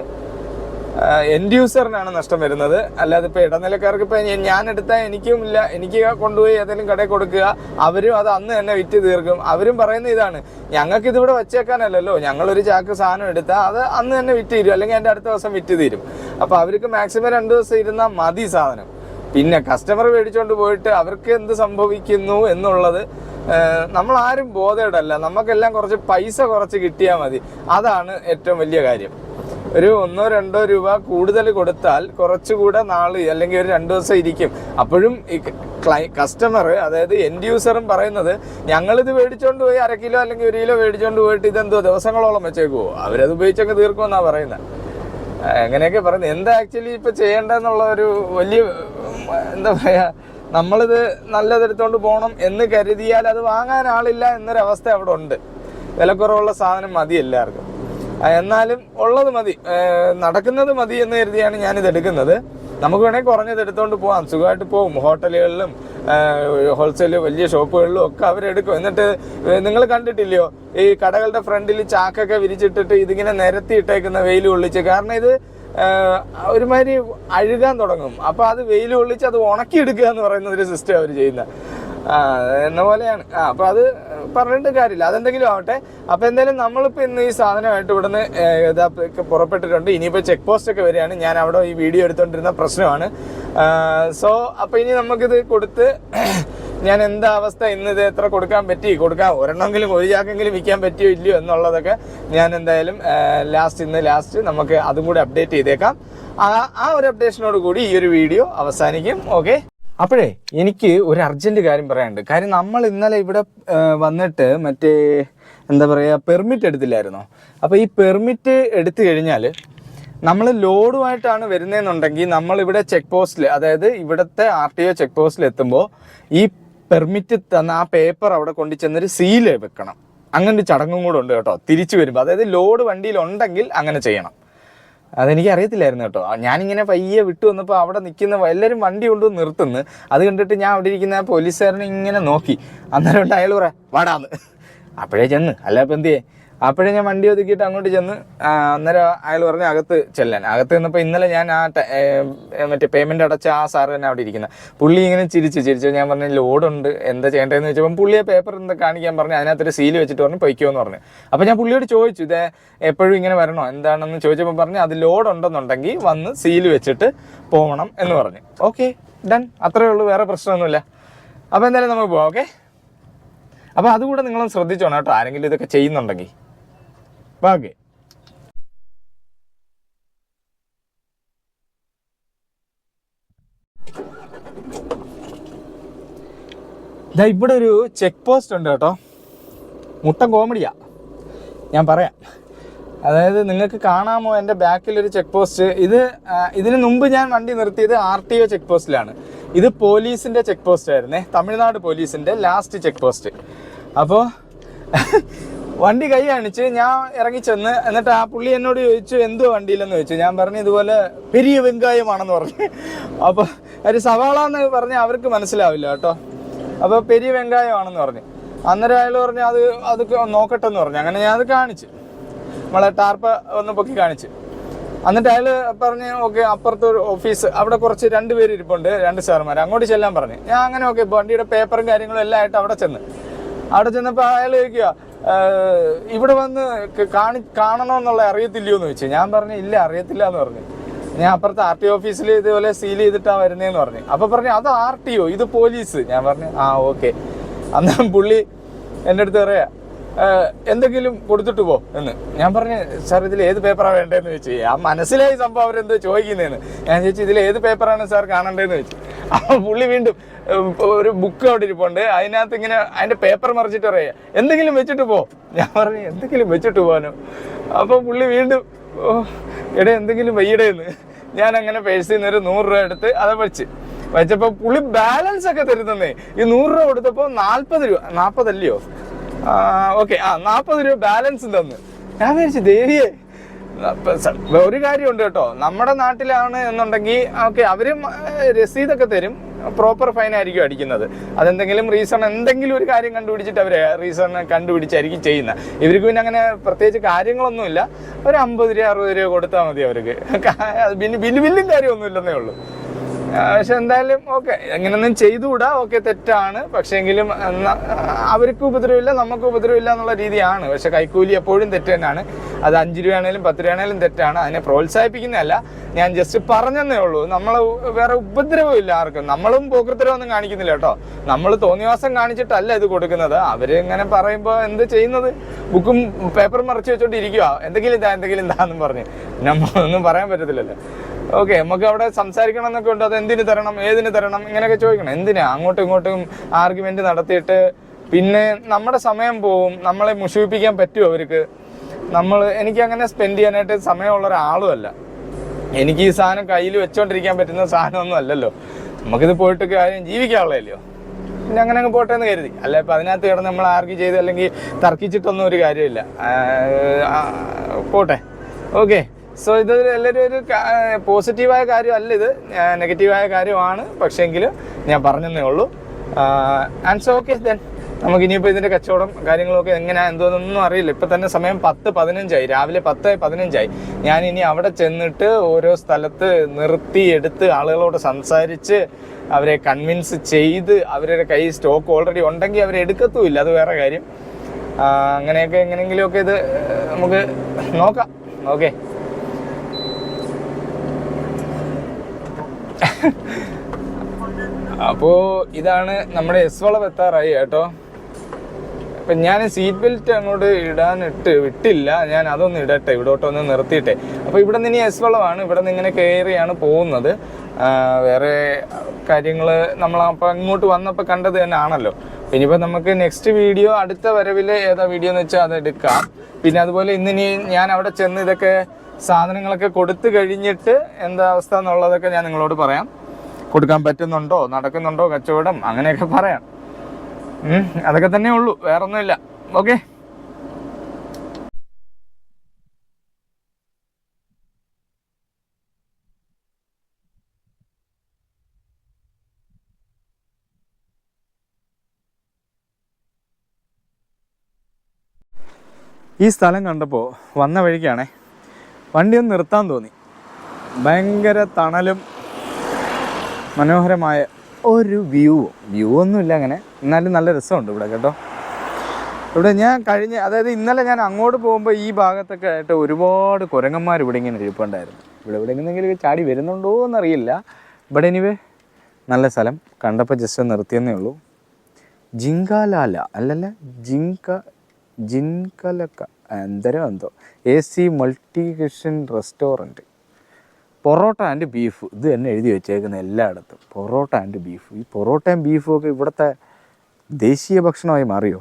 എൻഡ് യൂസറിനാണ് നഷ്ടം വരുന്നത്. അല്ലാതെ ഇപ്പോൾ ഇടനിലക്കാർക്ക് ഇപ്പം ഞാൻ എടുത്താൽ എനിക്കും ഇല്ല. എനിക്ക് കൊണ്ടുപോയി ഏതെങ്കിലും കടയിൽ കൊടുക്കുക. അവരും അത് അന്ന് തന്നെ വിറ്റ് തീർക്കും. അവരും പറയുന്ന ഇതാണ്. ഞങ്ങൾക്ക് ഇതിവിടെ വച്ചേക്കാനല്ലല്ലോ. ഞങ്ങളൊരു ചാക്ക് സാധനം എടുത്താൽ അത് അന്ന് തന്നെ വിറ്റ് തീരും. അല്ലെങ്കിൽ എന്റെ അടുത്ത ദിവസം വിറ്റ് തീരും. അപ്പോൾ അവർക്ക് മാക്സിമം രണ്ട് ദിവസം ഇരുന്നാൽ മതി സാധനം. പിന്നെ കസ്റ്റമർ മേടിച്ചുകൊണ്ട് പോയിട്ട് അവർക്ക് എന്ത് സംഭവിക്കുന്നു എന്നുള്ളത് നമ്മൾ ആരും ബോധേടല്ല. നമുക്കെല്ലാം കുറച്ച് പൈസ കുറച്ച് കിട്ടിയാൽ മതി. അതാണ് ഏറ്റവും വലിയ കാര്യം. ഒരു ഒന്നോ രണ്ടോ രൂപ കൂടുതൽ കൊടുത്താൽ കുറച്ചുകൂടെ നാൾ അല്ലെങ്കിൽ ഒരു രണ്ടു ദിവസം ഇരിക്കും. അപ്പോഴും ഈ ക്ലൈ കസ്റ്റമർ അതായത് എൻഡ് യൂസറും പറയുന്നത് ഞങ്ങളിത് മേടിച്ചോണ്ട് പോയി അര കിലോ അല്ലെങ്കിൽ ഒരു കിലോ മേടിച്ചോണ്ട് പോയിട്ട് ഇതെന്തോ ദിവസങ്ങളോളം വെച്ചേക്കുവോ? അവരത് ഉപയോഗിച്ചങ്ങ് തീർക്കുമെന്നാണ് പറയുന്നത് അങ്ങനെയൊക്കെ പറയുന്നത് എന്താ ആക്ച്വലി ഇപ്പൊ ചെയ്യേണ്ടതെന്നുള്ള ഒരു വലിയ എന്താ പറയാ നമ്മളിത് നല്ലതെടുത്തോണ്ട് പോകണം എന്ന് കരുതിയാൽ അത് വാങ്ങാൻ ആളില്ല എന്നൊരവസ്ഥ അവിടെ ഉണ്ട്. വിലക്കുറവുള്ള സാധനം മതി എല്ലാവർക്കും. എന്നാലും ഉള്ളത് മതി. നടക്കുന്നത് മതി എന്ന് കരുതിയാണ് ഞാനിത് എടുക്കുന്നത്. നമുക്ക് വേണമെങ്കിൽ കുറഞ്ഞത് എടുത്തോണ്ട് പോവാം. സുഖമായിട്ട് പോകും ഹോട്ടലുകളിലും ഹോൾസെയിൽ വലിയ ഷോപ്പുകളിലും ഒക്കെ അവരെടുക്കും എന്നിട്ട് നിങ്ങൾ കണ്ടിട്ടില്ലയോ? ഈ കടകളുടെ ഫ്രണ്ടിൽ ചാക്കൊക്കെ വിരിച്ചിട്ടിട്ട് ഇതിങ്ങനെ നിരത്തിയിട്ടേക്കുന്ന വെയിൽ കൊള്ളിച്ച്. കാരണം ഇത് ഒരുമാതിരി അഴുകാൻ തുടങ്ങും. അപ്പോൾ അത് വെയിൽ കൊള്ളിച്ച് അത് ഉണക്കിയെടുക്കുക എന്ന് പറയുന്ന ഒരു സിസ്റ്റം അവർ ചെയ്യുന്നത് എന്ന പോലെയാണ്. ആ അപ്പൊ അത് പറഞ്ഞിട്ട് കാര്യമില്ല. അതെന്തെങ്കിലും ആവട്ടെ. അപ്പൊ എന്തായാലും നമ്മളിപ്പോ ഇന്ന് ഈ സാധനമായിട്ട് ഇവിടുന്ന് പുറപ്പെട്ടിട്ടുണ്ട്. ഇനിയിപ്പോ ചെക്ക് പോസ്റ്റ് ഒക്കെ വരികയാണ്. ഞാൻ അവിടെ ഈ വീഡിയോ എടുത്തോണ്ടിരുന്ന പ്രശ്നമാണ്. സോ അപ്പൊ ഇനി നമുക്കിത് കൊടുത്ത് ഞാൻ എന്താ അവസ്ഥ ഇന്ന് ഇത് എത്ര കൊടുക്കാൻ പറ്റി? കൊടുക്കാൻ ഒരെണ്ണമെങ്കിലും ഒരു ചാക്കെങ്കിലും വിൽക്കാൻ പറ്റിയോ ഇല്ലയോ എന്നുള്ളതൊക്കെ ഞാൻ എന്തായാലും ലാസ്റ്റ് ഇന്ന് ലാസ്റ്റ് നമുക്ക് അതും കൂടി അപ്ഡേറ്റ് ചെയ്തേക്കാം. ആ ഒരു അപ്ഡേഷനോട് കൂടി ഈ ഒരു വീഡിയോ അവസാനിക്കും. ഓക്കെ അപ്പോഴേ എനിക്ക് ഒരു അർജന്റ് കാര്യം പറയാനുണ്ട്. കാര്യം നമ്മൾ ഇന്നലെ ഇവിടെ വന്നിട്ട് മറ്റേ എന്താ പറയുക പെർമിറ്റ് എടുത്തില്ലായിരുന്നോ? അപ്പോൾ ഈ പെർമിറ്റ് എടുത്തു കഴിഞ്ഞാൽ നമ്മൾ ലോഡുമായിട്ടാണ് വരുന്നതെന്നുണ്ടെങ്കിൽ നമ്മളിവിടെ ചെക്ക് പോസ്റ്റിൽ അതായത് ഇവിടുത്തെ ആർ ടി ഒ ചെക്ക് പോസ്റ്റിൽ എത്തുമ്പോൾ ഈ പെർമിറ്റ് തന്ന ആ പേപ്പർ അവിടെ കൊണ്ടു ചെന്നൊരു സീൽ വെക്കണം. അങ്ങനെ ഒരു ചടങ്ങും കൂടെ ഉണ്ട് കേട്ടോ തിരിച്ചു വരുമ്പോൾ അതായത് ലോഡ് വണ്ടിയിലുണ്ടെങ്കിൽ അങ്ങനെ ചെയ്യണം. അതെനിക്ക് അറിയത്തില്ലായിരുന്നു കേട്ടോ ഞാനിങ്ങനെ പയ്യെ വിട്ടു വന്നപ്പോൾ അവിടെ നിൽക്കുന്ന എല്ലാവരും വണ്ടി കൊണ്ട് നിർത്തുന്നു. അത് കണ്ടിട്ട് ഞാൻ അവിടെ ഇരിക്കുന്ന പോലീസുകാരനെ ഇങ്ങനെ നോക്കി. അന്നേരം ഉണ്ട് അയാൾ പറയാം വാടാന്ന്. അപ്പോഴേ ചെന്ന്. അല്ല ഇപ്പം എന്തിയേ അപ്പോഴേ ഞാൻ വണ്ടി ഒതുക്കിയിട്ട് അങ്ങോട്ട് ചെന്ന് അന്നേരം അയാൾ പറഞ്ഞു അകത്ത് ചെല്ലാൻ. അകത്ത് നിന്നപ്പോൾ ഇന്നലെ ഞാൻ ആ മറ്റേ പേയ്മെന്റ് അടച്ച ആ സാർ തന്നെ അവിടെ ഇരിക്കുന്ന. പുള്ളി ഇങ്ങനെ ചിരിച്ച് ചിരിച്ച് ഞാൻ പറഞ്ഞു ലോഡുണ്ട്. എന്താ ചെയ്യേണ്ടതെന്ന് ചോദിച്ചപ്പോൾ പുള്ളിയെ പേപ്പർ എന്താ കാണിക്കാൻ പറഞ്ഞു അതിനകത്തൊരു സീൽ വെച്ചിട്ട് പറഞ്ഞു പൊയ്ക്കോ എന്ന് പറഞ്ഞു. അപ്പോൾ ഞാൻ പുള്ളിയോട് ചോദിച്ചു ഇത് എപ്പോഴും ഇങ്ങനെ വരണോ? എന്താണെന്ന്? ചോദിച്ചപ്പോൾ പറഞ്ഞു അത് ലോഡ് ഉണ്ടെന്നുണ്ടെങ്കിൽ വന്ന് സീൽ വെച്ചിട്ട് പോകണം എന്ന് പറഞ്ഞു. ഓക്കെ ഡൺ അത്രേ ഉള്ളൂ. വേറെ പ്രശ്നമൊന്നുമില്ല. അപ്പോൾ എന്തായാലും നമുക്ക് പോവാം. ഓക്കെ അപ്പോൾ അതുകൂടെ നിങ്ങളും ശ്രദ്ധിച്ചോണം കേട്ടോ. ആരെങ്കിലും ഇതൊക്കെ ചെയ്യുന്നുണ്ടെങ്കിൽ. ഓക്കെ ഇതാ ഇവിടെ ഒരു ചെക്ക് പോസ്റ്റ് ഉണ്ട് കേട്ടോ. മുട്ട കോമഡിയാ. ഞാൻ പറയാം. അതായത് നിങ്ങൾക്ക് കാണാമോ എന്റെ ബാക്കിൽ ഒരു ചെക്ക് പോസ്റ്റ്? ഇത് ഇതിന് മുമ്പ് ഞാൻ വണ്ടി നിർത്തിയത് ആർ ടി ഒ ചെക്ക് പോസ്റ്റിലാണ്. ഇത് പോലീസിന്റെ ചെക്ക് പോസ്റ്റ് ആയിരുന്നേ. തമിഴ്നാട് പോലീസിന്റെ ലാസ്റ്റ് ചെക്ക് പോസ്റ്റ്. അപ്പോൾ വണ്ടി കൈ കാണിച്ച് ഞാൻ ഇറങ്ങി ചെന്ന് എന്നിട്ട് ആ പുള്ളി എന്നോട് ചോദിച്ചു എന്തോ വണ്ടിയിലെന്ന്? ചോദിച്ചു. ഞാൻ പറഞ്ഞു ഇതുപോലെ പെരിയ വെങ്കായമാണെന്ന് പറഞ്ഞു. അപ്പോൾ ഒരു സവാള എന്ന് പറഞ്ഞാൽ അവർക്ക് മനസ്സിലാവില്ല കേട്ടോ. അപ്പോൾ പെരിയ വെങ്കായമാണെന്ന് പറഞ്ഞു. അന്നേരം അയാൾ പറഞ്ഞു അത് അത് നോക്കട്ടെ എന്ന് പറഞ്ഞു. അങ്ങനെ ഞാൻ അത് കാണിച്ചു. നമ്മളെ ടാർപ്പ ഒന്ന് പൊക്കി കാണിച്ചു. എന്നിട്ട് അയാൾ പറഞ്ഞ് ഓക്കെ അപ്പുറത്ത് ഒരു ഓഫീസ് അവിടെ കുറച്ച് രണ്ട് പേര് ഇരിപ്പുണ്ട് രണ്ട് സാർമാർ അങ്ങോട്ട് ചെല്ലാൻ പറഞ്ഞു. ഞാൻ അങ്ങനെ ഓക്കെ വണ്ടിയുടെ പേപ്പറും കാര്യങ്ങളും എല്ലാം ആയിട്ട് അവിടെ ചെന്ന്. അവിടെ ചെന്നപ്പോൾ അയാൾ ചോദിക്കുക "ഏഹ്, ഇവിടെ വന്ന് കാണി കാണണമെന്നുള്ള അറിയത്തില്ലയോ എന്ന് ചോദിച്ചു. ഞാൻ പറഞ്ഞു ഇല്ല അറിയത്തില്ല എന്ന് പറഞ്ഞു. ഞാൻ അപ്പുറത്തെ ആർ ടി ഓഫീസിൽ ഇതുപോലെ സീൽ ചെയ്തിട്ടാണ് വരുന്നതെന്ന് പറഞ്ഞു. അപ്പൊ പറഞ്ഞു അത് ആർ ടി ഒ ഇത് പോലീസ്. ഞാൻ പറഞ്ഞു ആ ഓക്കെ. അന്നേരം പുള്ളി എന്റെ അടുത്ത് പറയാ "ഏഹ്, എന്തെങ്കിലും കൊടുത്തിട്ട് പോ എന്ന്. ഞാൻ പറഞ്ഞു സാർ ഇതിൽ ഏത് പേപ്പറാണ് വേണ്ടതെന്ന് ചോദിച്ചു. ആ മനസ്സിലായി സംഭവം അവരെന്തോ ചോദിക്കുന്നതെന്ന് ഞാൻ ചോദിച്ചു ഇതിൽ ഏത് പേപ്പറാണ് സാർ കാണേണ്ടതെന്ന് ചോദിച്ചു. അപ്പൊ പുള്ളി വീണ്ടും ഒരു ബുക്ക് അവിടെ ഇരിപ്പുണ്ട്. അതിനകത്ത് ഇങ്ങനെ അതിന്റെ പേപ്പർ മറിച്ചിട്ട് പറയാ എന്തെങ്കിലും വെച്ചിട്ട് പോ. ഞാൻ പറഞ്ഞു എന്തെങ്കിലും വെച്ചിട്ട് പോകാനോ അപ്പൊ പുള്ളി വീണ്ടും എടാ എന്തെങ്കിലും വയ്യടേന്ന്. ഞാൻ അങ്ങനെ പേഴ്സിൽ നിന്ന് ഒരു നൂറ് രൂപ എടുത്ത് അത് വെച്ച്. വെച്ചപ്പോ പുള്ളി ബാലൻസ് ഒക്കെ തരുന്നേ. ഈ നൂറ് രൂപ കൊടുത്തപ്പോ നാല്പത് രൂപ നാൽപ്പതല്ലയോ ഓക്കെ. ആ നാൽപ്പത് രൂപ ബാലൻസ് തന്നു. ഞാൻ വിചാരിച്ചു ദേവിയെ. ഒരു കാര്യമുണ്ട് കേട്ടോ. നമ്മുടെ നാട്ടിലാണ് എന്നുണ്ടെങ്കിൽ ഓക്കെ അവരും രസീതൊക്കെ തരും. പ്രോപ്പർ ഫൈൻ ആയിരിക്കും അടിക്കുന്നത്. അതെന്തെങ്കിലും റീസൺ എന്തെങ്കിലും ഒരു കാര്യം കണ്ടുപിടിച്ചിട്ട് അവർ റീസൺ കണ്ടുപിടിച്ചായിരിക്കും ചെയ്യുന്നത് ഇവർക്ക് പിന്നെ അങ്ങനെ പ്രത്യേകിച്ച് കാര്യങ്ങളൊന്നുമില്ല. ഒരു അമ്പത് രൂപ അറുപത് രൂപ കൊടുത്താൽ മതി അവർക്ക്. പിന്നെ ബില്ല് ബില്ലും കാര്യമൊന്നുമില്ലെന്നേ ഉള്ളൂ. പക്ഷെ എന്തായാലും ഓക്കെ. എങ്ങനെയൊന്നും ചെയ്തുകൂടാ. ഓക്കെ തെറ്റാണ്. പക്ഷെങ്കിലും അവർക്ക് ഉപദ്രവമില്ല നമുക്ക് ഉപദ്രവമില്ല എന്നുള്ള രീതിയാണ്. പക്ഷെ കൈക്കൂലി എപ്പോഴും തെറ്റ് തന്നെയാണ്. അത് അഞ്ച് രൂപയാണേലും പത്ത് രൂപയാണേലും തെറ്റാണ്. അതിനെ പ്രോത്സാഹിപ്പിക്കുന്നതല്ല. ഞാൻ ജസ്റ്റ് പറഞ്ഞതേ ഉള്ളൂ. നമ്മൾ വേറെ ഉപദ്രവമില്ല ആർക്കും. നമ്മളും പോക്കൃത്തരമൊന്നും കാണിക്കുന്നില്ല കേട്ടോ. നമ്മൾ തോന്നിവാസം കാണിച്ചിട്ടല്ല ഇത് കൊടുക്കുന്നത്. അവരിങ്ങനെ പറയുമ്പോൾ എന്ത് ചെയ്യുന്നത്? ബുക്കും പേപ്പറും മറിച്ച് വെച്ചോണ്ടിരിക്കുക എന്തെങ്കിലും ഇതാ എന്തെങ്കിലും ഇതാന്നും പറഞ്ഞ്. നമ്മളൊന്നും പറയാൻ പറ്റത്തില്ലല്ലോ. ഓക്കെ നമുക്ക് അവിടെ സംസാരിക്കണം എന്നൊക്കെ ഉണ്ട്. അത് എന്തിന് തരണം? ഏതിന് തരണം? ഇങ്ങനെയൊക്കെ ചോദിക്കണം. എന്തിനാ? അങ്ങോട്ടും ഇങ്ങോട്ടും ആർഗ്യുമെന്റ് നടത്തിയിട്ട് പിന്നെ നമ്മുടെ സമയം പോവും. നമ്മളെ മുഷിപ്പിക്കാൻ പറ്റുമോ അവർക്ക്? നമ്മൾ എനിക്ക് അങ്ങനെ സ്പെൻഡ് ചെയ്യാനായിട്ട് സമയമുള്ള ഒരാളും അല്ല എനിക്ക് ഈ സാധനം കയ്യിൽ വെച്ചോണ്ടിരിക്കാൻ പറ്റുന്ന സാധനമൊന്നും അല്ലല്ലോ. നമുക്കിത് പോയിട്ട് കാര്യം ജീവിക്കാനുള്ളതല്ലയോ? പിന്നെ അങ്ങനെ അങ്ങ് പോട്ടെ എന്ന് കരുതി. അല്ല ഇപ്പം അതിനകത്ത് കിടന്ന് നമ്മൾ ആർഗ്യൂ ചെയ്ത് അല്ലെങ്കിൽ തർക്കിച്ചിട്ടൊന്നും ഒരു കാര്യമില്ല. പോട്ടെ. ഓക്കെ സോ ഇത് എല്ലാവരും ഒരു പോസിറ്റീവായ കാര്യമല്ല ഇത്. നെഗറ്റീവായ കാര്യമാണ്. പക്ഷേങ്കിൽ ഞാൻ പറഞ്ഞതേ ഉള്ളൂ. ആൻഡ് സോ ഓക്കെ ദെൻ നമുക്ക് ഇനിയിപ്പോൾ ഇതിന്റെ കച്ചവടം കാര്യങ്ങളൊക്കെ എങ്ങനെയാ എന്തോന്നൊന്നും അറിയില്ല. ഇപ്പം തന്നെ സമയം പത്ത് പതിനഞ്ചായി. രാവിലെ പത്ത് പതിനഞ്ചായി. ഞാൻ ഇനി അവിടെ ചെന്നിട്ട് ഓരോ സ്ഥലത്ത് നിർത്തി എടുത്ത് ആളുകളോട് സംസാരിച്ച് അവരെ കൺവിൻസ് ചെയ്ത് അവരുടെ കയ്യിൽ സ്റ്റോക്ക് ഓൾറെഡി ഉണ്ടെങ്കിൽ അവരെ എടുക്കത്തുമില്ല. അത് വേറെ കാര്യം. അങ്ങനെയൊക്കെ എങ്ങനെയെങ്കിലുമൊക്കെ ഇത് നമുക്ക് നോക്കാം. ഓക്കെ അപ്പോൾ ഇതാണ് നമ്മുടെ എസ് വളവ് എത്താറായി കേട്ടോ. അപ്പം ഞാൻ സീറ്റ് ബെൽറ്റ് അങ്ങോട്ട് ഇടാനിട്ട് വിട്ടില്ല. ഞാൻ അതൊന്ന് ഇടട്ടെ ഇവിടോട്ടൊന്ന് നിർത്തിയിട്ടെ. അപ്പോൾ ഇവിടെ നിന്ന് ഇനി എസ് വളവാണ്. ഇവിടെ നിന്ന് ഇങ്ങനെ കയറിയാണ് പോകുന്നത്. വേറെ കാര്യങ്ങൾ നമ്മൾ അപ്പോൾ ഇങ്ങോട്ട് വന്നപ്പോൾ കണ്ടത് തന്നെ ആണല്ലോ. ഇനിയിപ്പോൾ നമുക്ക് നെക്സ്റ്റ് വീഡിയോ അടുത്ത വരവിൽ ഏതാ വീഡിയോ എന്ന് വെച്ചാൽ അത് എടുക്കാം. പിന്നെ അതുപോലെ ഇന്നിനി ഞാൻ അവിടെ ചെന്ന് ഇതൊക്കെ സാധനങ്ങളൊക്കെ കൊടുത്തു കഴിഞ്ഞിട്ട് എന്താ അവസ്ഥ എന്നുള്ളതൊക്കെ ഞാൻ നിങ്ങളോട് പറയാം. കൊടുക്കാൻ പറ്റുന്നുണ്ടോ? നടക്കുന്നുണ്ടോ? കച്ചവടം? അങ്ങനെയൊക്കെ പറയാം. അതൊക്കെ തന്നെ ഉള്ളൂ. വേറെ ഒന്നുമില്ല ഓക്കെ. ഈ സ്ഥലം കണ്ടപ്പോൾ വന്ന വഴിക്കാണേ. വണ്ടി ഒന്ന് നിർത്താൻ തോന്നി. ഭയങ്കര തണലും മനോഹരമായ ഒരു വ്യൂ വ്യൂ ഒന്നുമില്ല അങ്ങനെ. എന്നാലും നല്ല രസമുണ്ട് ഇവിടെ കേട്ടോ. ഇവിടെ ഞാൻ കഴിഞ്ഞ അതായത് ഇന്നലെ ഞാൻ അങ്ങോട്ട് പോകുമ്പോൾ ഈ ഭാഗത്തൊക്കെ ആയിട്ട് ഒരുപാട് കുരങ്ങന്മാർ ഇവിടെ ഇങ്ങനെ ഇരിപ്പുണ്ടായിരുന്നു. ഇവിടെ ഇവിടെ എങ്ങനെയെങ്കിലും ചാടി വരുന്നുണ്ടോ എന്നറിയില്ല. ഇവിടെ എനിവേ നല്ല സ്ഥലം. കണ്ടപ്പോൾ ജസ്റ്റ് നിർത്തിയെന്നേ ഉള്ളൂ. ജിങ്കാലാല. അല്ലല്ല ജിങ്ക ജിൻകലക്ക. എന്തരോ എന്തോ A C multi cuisine restaurant. Parotta and beef. ഇത് തന്നെ എഴുതി വെച്ചേക്കുന്ന എല്ലായിടത്തും. Parotta and beef. ഈ പൊറോട്ടയും ബീഫും ഒക്കെ ഇവിടുത്തെ ദേശീയ ഭക്ഷണമായി മാറിയോ?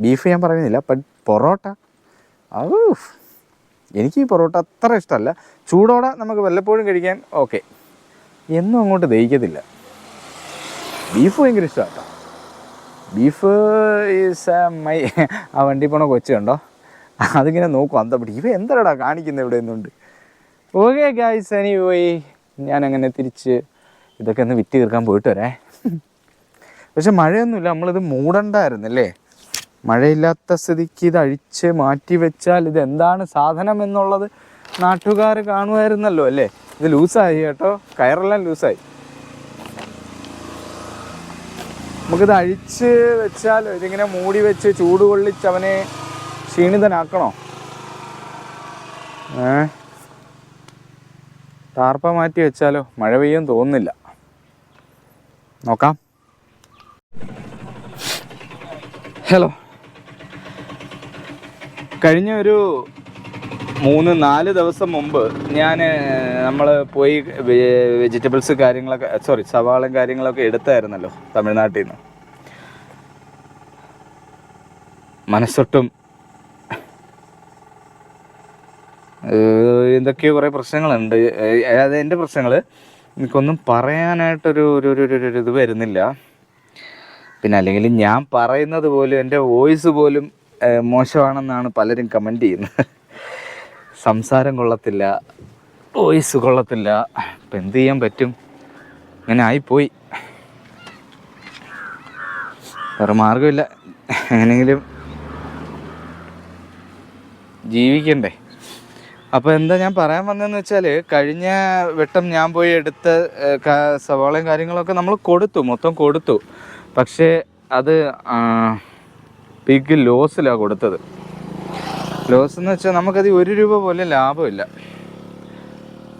ബീഫ് ഞാൻ പറയുന്നില്ല ബട്ട് പൊറോട്ട? അത് എനിക്ക് ഈ പൊറോട്ട അത്ര ഇഷ്ടമല്ല. ചൂടോടെ നമുക്ക് വല്ലപ്പോഴും കഴിക്കാൻ ഓക്കെ. എന്നും അങ്ങോട്ട് ദഹിക്കത്തില്ല. ബീഫ് ഭയങ്കര ഇഷ്ടമാണ് ബീഫ് ഈസ് മൈ ആ വണ്ടി പോണ കൊച്ചു കണ്ടോ അതിങ്ങനെ നോക്കും അന്ത പിടി ഇവ എന്താടാ കാണിക്കുന്നത് ഇവിടെ നിന്നുണ്ട് ഓക്കെ ഗായ്സ് എനി പോയി ഞാൻ അങ്ങനെ തിരിച്ച് ഇതൊക്കെ ഒന്ന് വിറ്റ് തീർക്കാൻ പോയിട്ട് വരേ പക്ഷെ മഴയൊന്നുമില്ല നമ്മളിത് മൂടണ്ടായിരുന്നല്ലേ? മഴയില്ലാത്ത സ്ഥിതിക്ക് ഇത് അഴിച്ച് മാറ്റി വെച്ചാൽ ഇത് എന്താണ് സാധനം എന്നുള്ളത് നാട്ടുകാർ കാണുമായിരുന്നല്ലോ അല്ലേ? ഇത് ലൂസായി കേട്ടോ കയറെല്ലാം ലൂസായി. നമുക്കിത് അഴിച്ച് വെച്ചാൽ ഇതിങ്ങനെ മൂടി വെച്ച് ചൂട് കൊള്ളിച്ച് അവനെ ക്ഷീണിതനാക്കണോ? ഏ? ടാർപ്പ മാറ്റി വെച്ചാലോ? മഴ പെയ്യും തോന്നുന്നില്ല. നോക്കാം. ഹലോ. കഴിഞ്ഞ ഒരു മൂന്ന് നാല് ദിവസം മുമ്പ് ഞാൻ നമ്മൾ പോയി വെജിറ്റബിൾസ് കാര്യങ്ങളൊക്കെ സോറി സവാളയും കാര്യങ്ങളൊക്കെ എടുത്തായിരുന്നല്ലോ തമിഴ്നാട്ടിൽ നിന്ന് മനസ്സൊട്ടും ഏഹ് എന്തൊക്കെയോ കുറേ പ്രശ്നങ്ങളുണ്ട്. അതായത് എന്റെ പ്രശ്നങ്ങൾ എനിക്കൊന്നും പറയാനായിട്ടൊരു ഒരു ഒരു ഒരു ഇത് വരുന്നില്ല. പിന്നെ അല്ലെങ്കിൽ ഞാൻ പറയുന്നത് പോലും എന്റെ വോയിസ് പോലും മോശമാണെന്നാണ് പലരും കമന്റ് ചെയ്യുന്നത്. സംസാരം കൊള്ളത്തില്ല വോയിസ് കൊള്ളത്തില്ല. ഇപ്പം എന്ത് ചെയ്യാൻ പറ്റും? ഇങ്ങനെ ആയിപ്പോയി. വേറെ മാർഗമില്ല എങ്ങനെയെങ്കിലും ജീവിക്കണ്ടേ? അപ്പോൾ എന്താ ഞാൻ പറയാൻ വന്നതെന്ന് വെച്ചാൽ കഴിഞ്ഞ വട്ടം ഞാൻ പോയി എടുത്ത സവാളയും കാര്യങ്ങളൊക്കെ നമ്മൾ കൊടുത്തു മൊത്തം കൊടുത്തു. പക്ഷേ അത് ബിഗ് ലോസിലാ കൊടുത്തത്. ലോസ് എന്ന് വെച്ചാൽ നമുക്കത് ഒരു രൂപ പോലും ലാഭമില്ല.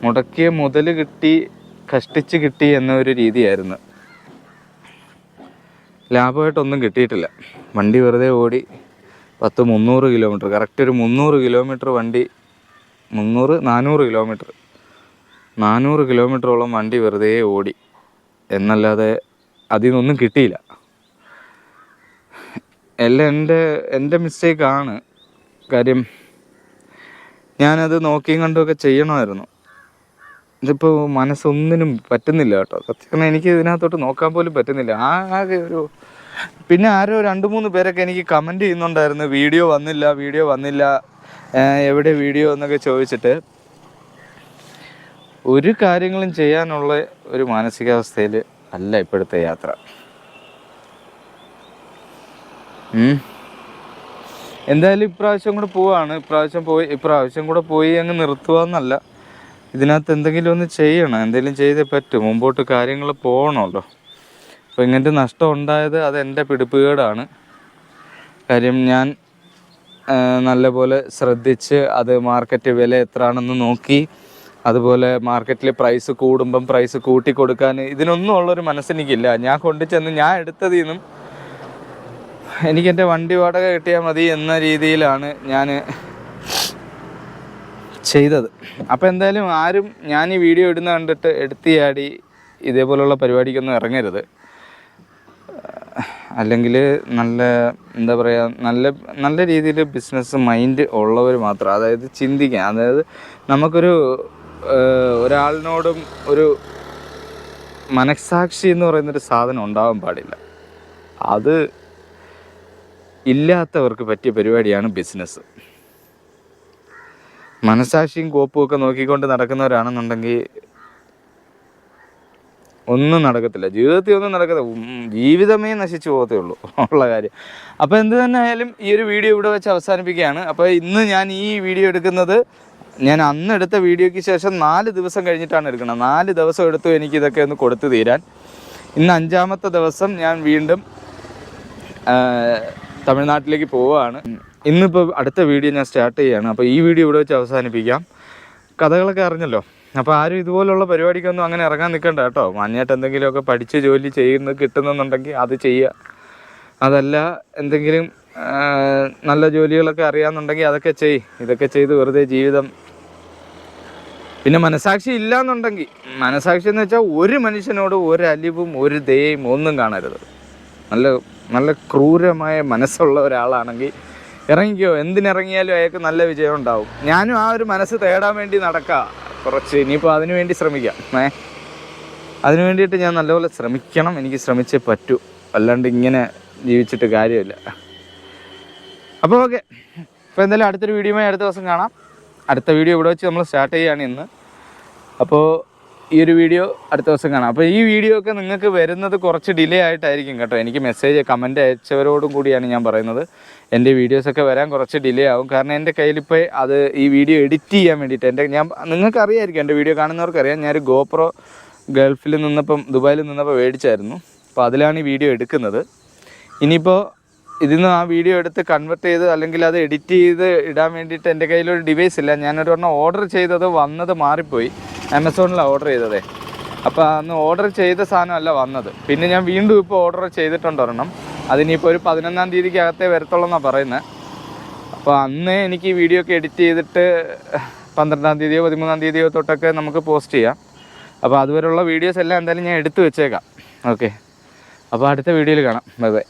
മുടക്കിയ മുതൽ കിട്ടി കഷ്ടിച്ച് കിട്ടി എന്നൊരു രീതിയായിരുന്നു. ലാഭമായിട്ടൊന്നും കിട്ടിയിട്ടില്ല. വണ്ടി വെറുതെ ഓടി പത്ത് മുന്നൂറ് കിലോമീറ്റർ കറക്റ്റ് ഒരു മുന്നൂറ് കിലോമീറ്റർ വണ്ടി മുന്നൂറ് നാനൂറ് കിലോമീറ്റർ. നാനൂറ് കിലോമീറ്ററോളം വണ്ടി വെറുതെ ഓടി. എന്നല്ലാതെ അതിൽ നിന്നൊന്നും കിട്ടിയില്ല. എല്ലാം എന്റെ എന്റെ മിസ്റ്റേക്കാണ്. കാര്യം ഞാനത് നോക്കിയും കണ്ടുമൊക്കെ ചെയ്യണമായിരുന്നു. ഇതിപ്പോൾ മനസ്സൊന്നിനും പറ്റുന്നില്ല കേട്ടോ. സത്യം എനിക്ക് ഇതിനകത്തോട്ട് നോക്കാൻ പോലും പറ്റുന്നില്ല. ആ ആകെ ഒരു പിന്നെ ആരോ രണ്ട് മൂന്ന് പേരൊക്കെ എനിക്ക് കമന്റ് ചെയ്യുന്നുണ്ടായിരുന്നു. വീഡിയോ വന്നില്ല വീഡിയോ വന്നില്ല. എവിടെ വീഡിയോ എന്നൊക്കെ ചോദിച്ചിട്ട് ഒരു കാര്യങ്ങളും ചെയ്യാനുള്ള ഒരു മാനസികാവസ്ഥയിൽ അല്ല ഇപ്പോഴത്തെ യാത്ര. എന്തായാലും ഇപ്രാവശ്യം കൂടെ പോവാണ്. ഇപ്രാവശ്യം പോയി ഇപ്രാവശ്യം കൂടെ പോയി അങ്ങ് നിർത്തുക എന്നല്ല ഇതിനകത്ത് എന്തെങ്കിലും ഒന്ന് ചെയ്യണം. എന്തെങ്കിലും ചെയ്തേ പറ്റും. മുമ്പോട്ട് കാര്യങ്ങൾ പോകണമല്ലോ അപ്പോൾ ഇങ്ങനത്തെ നഷ്ടം ഉണ്ടായത് അത് എന്റെ പിടിപ്പുകേടാണ്. കാര്യം ഞാൻ നല്ലപോലെ ശ്രദ്ധിച്ച് അത് മാർക്കറ്റ് വില എത്രയാണെന്ന് നോക്കി അതുപോലെ മാർക്കറ്റിൽ പ്രൈസ് കൂടുമ്പം പ്രൈസ് കൂട്ടി കൊടുക്കാൻ ഇതിനൊന്നും ഉള്ളൊരു മനസ്സെനിക്കില്ല. ഞാൻ കൊണ്ടു ചെന്ന് ഞാൻ എടുത്തതിൽ നിന്നും എനിക്കെന്റെ വണ്ടി വാടക കിട്ടിയാൽ മതി എന്ന രീതിയിലാണ് ഞാൻ ചെയ്തത്. അപ്പോൾ എന്തായാലും ആരും ഞാൻ ഈ വീഡിയോ ഇടുന്ന കണ്ടിട്ട് എടുത്തിയാടി ഇതേപോലുള്ള പരിപാടിക്കൊന്നും ഇറങ്ങരുത്. അല്ലെങ്കിൽ നല്ല എന്താ പറയുക നല്ല നല്ല രീതിയിൽ ബിസിനസ് മൈൻഡ് ഉള്ളവർ മാത്രം അതായത് ചിന്തിക്കാൻ അതായത് നമുക്കൊരു ഒരാളിനോടും ഒരു മനസാക്ഷി എന്ന് പറയുന്നൊരു സാധനം ഉണ്ടാവാൻ പാടില്ല. അത് ഇല്ലാത്തവർക്ക് പറ്റിയ പരിപാടിയാണ് ബിസിനസ് മനസാക്ഷിയും കോപ്പും ഒക്കെ നോക്കിക്കൊണ്ട് നടക്കുന്നവരാണെന്നുണ്ടെങ്കിൽ ഒന്നും നടക്കത്തില്ല. ജീവിതത്തിൽ ഒന്നും നടക്കത്തില്ല. ജീവിതമേ നശിച്ചു പോകത്തേ ഉള്ളൂ ഉള്ള കാര്യം. അപ്പോൾ എന്ത് തന്നെ ആയാലും ഈ ഒരു വീഡിയോ ഇവിടെ വെച്ച് അവസാനിപ്പിക്കുകയാണ്. അപ്പോൾ ഇന്ന് ഞാൻ ഈ വീഡിയോ എടുക്കുന്നത് ഞാൻ അന്ന് എടുത്ത വീഡിയോയ്ക്ക് ശേഷം നാല് ദിവസം കഴിഞ്ഞിട്ടാണ് എടുക്കുന്നത്. നാല് ദിവസം എടുത്തു എനിക്ക് ഇതൊക്കെ ഒന്ന് കൊടുത്തു തീരാൻ. ഇന്ന് അഞ്ചാമത്തെ ദിവസം ഞാൻ വീണ്ടും തമിഴ്നാട്ടിലേക്ക് പോവുകയാണ്. ഇന്നിപ്പോൾ അടുത്ത വീഡിയോ ഞാൻ സ്റ്റാർട്ട് ചെയ്യുകയാണ്. അപ്പോൾ ഈ വീഡിയോ ഇവിടെ വെച്ച് അവസാനിപ്പിക്കാം. കഥകളൊക്കെ അറിഞ്ഞല്ലോ? അപ്പോൾ ആരും ഇതുപോലുള്ള പരിപാടിക്കൊന്നും അങ്ങനെ ഇറങ്ങാൻ നിൽക്കണ്ട കേട്ടോ. മഞ്ഞായിട്ട് എന്തെങ്കിലുമൊക്കെ പഠിച്ച് ജോലി ചെയ്യുന്നത് കിട്ടുന്നെന്നുണ്ടെങ്കിൽ അത് ചെയ്യുക. അതല്ല എന്തെങ്കിലും നല്ല ജോലികളൊക്കെ അറിയാമെന്നുണ്ടെങ്കിൽ അതൊക്കെ ചെയ്. ഇതൊക്കെ ചെയ്ത് വെറുതെ ജീവിതം. പിന്നെ മനസാക്ഷി ഇല്ല എന്നുണ്ടെങ്കിൽ മനസാക്ഷി എന്ന് വെച്ചാൽ ഒരു മനുഷ്യനോട് ഒരു അലിവും ഒരു ദയയും ഒന്നും കാണരുത്. നല്ല നല്ല ക്രൂരമായ മനസ്സുള്ള ഒരാളാണെങ്കിൽ ഇറങ്ങിക്കോ. എന്തിനിറങ്ങിയാലും അയാൾക്ക് നല്ല വിജയം ഉണ്ടാവും. ഞാനും ആ ഒരു മനസ്സ് തേടാൻ വേണ്ടി നടക്കാം. കുറച്ച് ഇനിയിപ്പോൾ അതിനു വേണ്ടി ശ്രമിക്കാം. ഏ? അതിനു വേണ്ടിയിട്ട് ഞാൻ നല്ലപോലെ ശ്രമിക്കണം. എനിക്ക് ശ്രമിച്ചേ പറ്റൂ. അല്ലാണ്ട് ഇങ്ങനെ ജീവിച്ചിട്ട് കാര്യമില്ല. അപ്പോൾ ഓക്കെ. അപ്പോൾ എന്തായാലും അടുത്തൊരു വീഡിയോയുമായി അടുത്ത ദിവസം കാണാം. അടുത്ത വീഡിയോ ഇവിടെ വെച്ച് നമ്മൾ സ്റ്റാർട്ട് ചെയ്യുകയാണ് ഇന്ന്. അപ്പോൾ ഈ ഒരു വീഡിയോ അടുത്ത ദിവസം കാണാം. അപ്പോൾ ഈ വീഡിയോ ഒക്കെ നിങ്ങൾക്ക് വരുന്നത് കുറച്ച് ഡിലേ ആയിട്ടായിരിക്കും കേട്ടോ. എനിക്ക് മെസ്സേജ് കമന്റ് അയച്ചവരോടും കൂടിയാണ് ഞാൻ പറയുന്നത്. എന്റെ വീഡിയോസൊക്കെ വരാൻ കുറച്ച് ഡിലേ ആവും. കാരണം എന്റെ കയ്യിലിപ്പോൾ അത് ഈ വീഡിയോ എഡിറ്റ് ചെയ്യാൻ വേണ്ടിയിട്ട് എന്റെ ഞാൻ നിങ്ങൾക്ക് അറിയായിരിക്കും എന്റെ വീഡിയോ കാണുന്നവർക്കറിയാം ഞാനൊരു ഗോപ്രോ ഗൾഫിൽ നിന്നപ്പം ദുബായിൽ നിന്നപ്പോൾ മേടിച്ചായിരുന്നു. അപ്പോൾ അതിലാണ് ഈ വീഡിയോ എടുക്കുന്നത്. ഇനിയിപ്പോൾ ഇതിൽ നിന്ന് ആ വീഡിയോ എടുത്ത് കൺവെർട്ട് ചെയ്ത് അല്ലെങ്കിൽ അത് എഡിറ്റ് ചെയ്ത് ഇടാൻ വേണ്ടിയിട്ട് എന്റെ കയ്യിലൊരു ഡിവൈസ് ഇല്ല. ഞാനൊരു ഒരെണ്ണം ഓർഡർ ചെയ്തത് വന്നത് മാറിപ്പോയി. ആമസോണിലാണ് ഓർഡർ ചെയ്തതേ. അപ്പോൾ അന്ന് ഓർഡർ ചെയ്ത സാധനമല്ല വന്നത്. പിന്നെ ഞാൻ വീണ്ടും ഇപ്പോൾ ഓർഡർ ചെയ്തിട്ടുണ്ട് ഒരെണ്ണം. അതിനിപ്പോൾ ഒരു പതിനൊന്നാം തീയതിക്ക് അകത്തേ വരത്തുള്ളൂ എന്നാണ് പറയുന്നത് അപ്പോൾ അന്ന് എനിക്ക് ഈ വീഡിയോ ഒക്കെ എഡിറ്റ് ചെയ്തിട്ട് പന്ത്രണ്ടാം തീയതിയോ പതിമൂന്നാം തീയതിയോ തൊട്ടൊക്കെ നമുക്ക് പോസ്റ്റ് ചെയ്യാം. അപ്പോൾ അതുവരെയുള്ള വീഡിയോസ് എല്ലാം എന്തായാലും ഞാൻ എടുത്തു വെച്ചേക്കാം. ഓക്കെ അപ്പോൾ അടുത്ത വീഡിയോയിൽ കാണാം. Bye bye